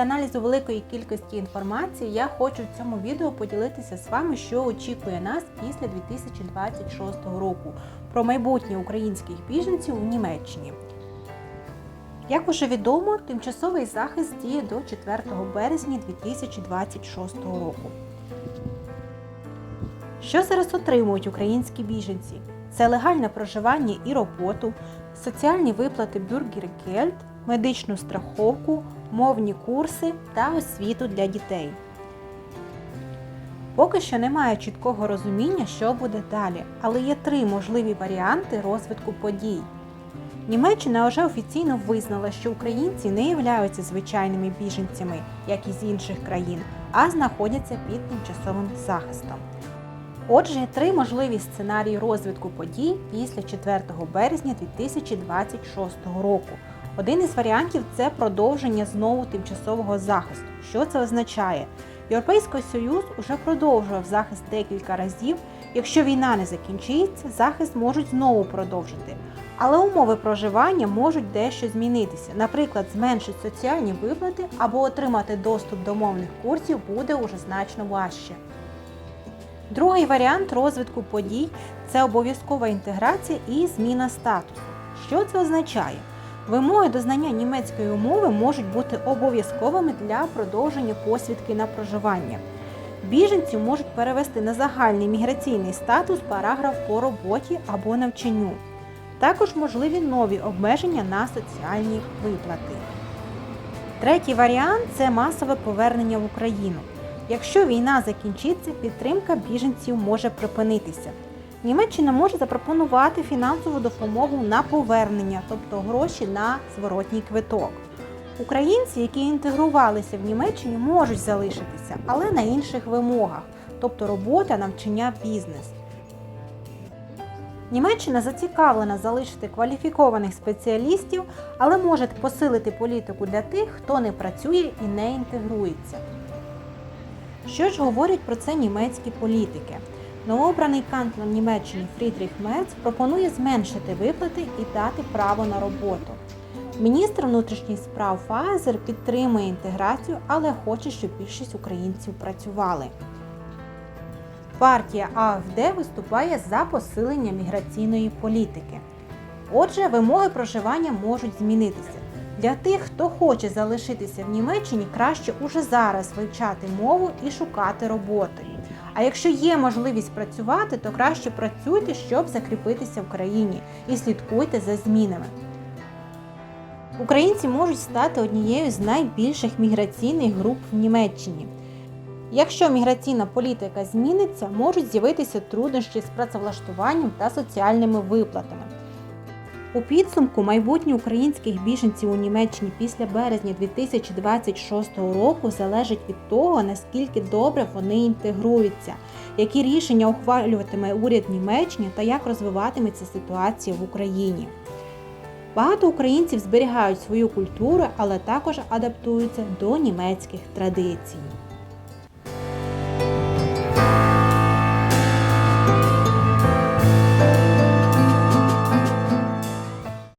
аналізу великої кількості інформації я хочу в цьому відео поділитися з вами, що очікує нас після 2026 року про майбутнє українських біженців у Німеччині. Як уже відомо, тимчасовий захист діє до 4 березня 2026 року. Що зараз отримують українські біженці? Це легальне проживання і роботу, соціальні виплати бюргергельд, медичну страховку, мовні курси та освіту для дітей. Поки що немає чіткого розуміння, що буде далі, але є три можливі варіанти розвитку подій. Німеччина вже офіційно визнала, що українці не являються звичайними біженцями, як і з інших країн, а знаходяться під тимчасовим захистом. Отже, три можливі сценарії розвитку подій після 4 березня 2026 року. Один із варіантів це продовження знову тимчасового захисту. Що це означає? Європейський Союз уже продовжував захист декілька разів. Якщо війна не закінчиться, захист можуть знову продовжити. Але умови проживання можуть дещо змінитися. Наприклад, зменшити соціальні виплати або отримати доступ до мовних курсів буде уже значно важче. Другий варіант розвитку подій це обов'язкова інтеграція і зміна статусу. Що це означає? Вимоги до знання німецької мови можуть бути обов'язковими для продовження посвідки на проживання. Біженців можуть перевести на загальний міграційний статус параграф по роботі або навчанню. Також можливі нові обмеження на соціальні виплати. Третій варіант це масове повернення в Україну. Якщо війна закінчиться, підтримка біженців може припинитися. Німеччина може запропонувати фінансову допомогу на повернення, тобто гроші на зворотній квиток. Українці, які інтегрувалися в Німеччині, можуть залишитися, але на інших вимогах, тобто робота, навчання, бізнес. Німеччина зацікавлена залишити кваліфікованих спеціалістів, але може посилити політику для тих, хто не працює і не інтегрується. Що ж говорять про це німецькі політики? Новообраний канцлер Німеччини Фрідріх Мерц пропонує зменшити виплати і дати право на роботу. Міністр внутрішніх справ Файзер підтримує інтеграцію, але хоче, щоб більшість українців працювали. Партія АФД виступає за посилення міграційної політики. Отже, вимоги проживання можуть змінитися. Для тих, хто хоче залишитися в Німеччині, краще уже зараз вивчати мову і шукати роботи. А якщо є можливість працювати, то краще працюйте, щоб закріпитися в країні, і слідкуйте за змінами. Українці можуть стати однією з найбільших міграційних груп в Німеччині. Якщо міграційна політика зміниться, можуть з'явитися труднощі з працевлаштуванням та соціальними виплатами. У підсумку майбутнє українських біженців у Німеччині після березня 2026 року залежить від того, наскільки добре вони інтегруються, які рішення ухвалюватиме уряд Німеччини та як розвиватиметься ситуація в Україні. Багато українців зберігають свою культуру, але також адаптуються до німецьких традицій.